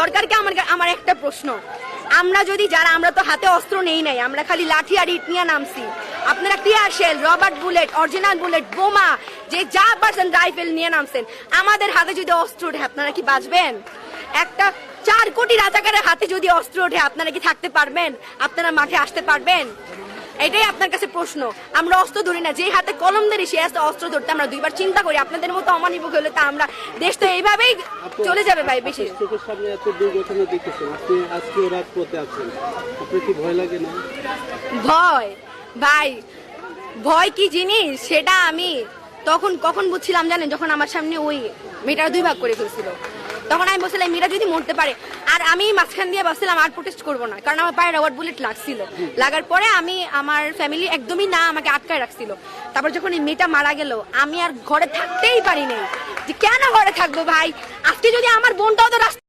সরকারকে আমার আমার একটা প্রশ্ন। আমরা যদি যারা, আমরা তো হাতে অস্ত্র নেই নাই, আমরা খালি লাঠি আর ইট নিয়ে নামছি। আপনারা tear shell rubber bullet original bullet বোমা, যে যা পারছেন রাইফেল নিয়ে নামছেন। আমাদের হাতে যদি অস্ত্র ওঠে, আপনারা কি বাঁচবেন? একটা চার কোটি রাজাকারের হাতে যদি অস্ত্র ওঠে, আপনারা কি থাকতে পারবেন? আপনারা মাঠে আসতে পারবেন? এটাই আপনার কাছে প্রশ্ন। আমরা অস্ত্র ধরি না যে হাতে কলম ধরি সে হাতে অস্ত্র ধরতে আমরা দুইবার চিন্তা করি আপনাদের মতো অমানিবক হলে তা আমরা দেশ তো এইভাবেই চলে যাবে ভাই বেশি। চোখের সামনে এত দুর্ঘটনা দেখতেছেন আপনি আজকেও রাজপথে আছেন। আপনার কি ভয় লাগে না? ভয়? ভাই ভয় কি জিনিস? সেটা আমি তখন কখন বুঝছিলাম জানেন? যখন আমার সামনে ওই মেয়েটার দুই ভাগ করে ফেলছিল। তখন আমি বলছিলাম মেয়েটা যদি মরতে পারে। আর আমি মাঝখান দিয়ে বসছিলাম আর প্রোটেস্ট করব না। কারণ আমার পায়ে রবার বুলেট লাগছিল। লাগার পরে আমি, আমার ফ্যামিলি একদমই না আমাকে আটকায় রাখছিল। তারপর যখন এই মেয়েটা মারা গেল, আমি আর ঘরে থাকতেই পারি যে কেন ঘরে থাকব ভাই? আজকে যদি আমার বোনটাও তো রাস্তা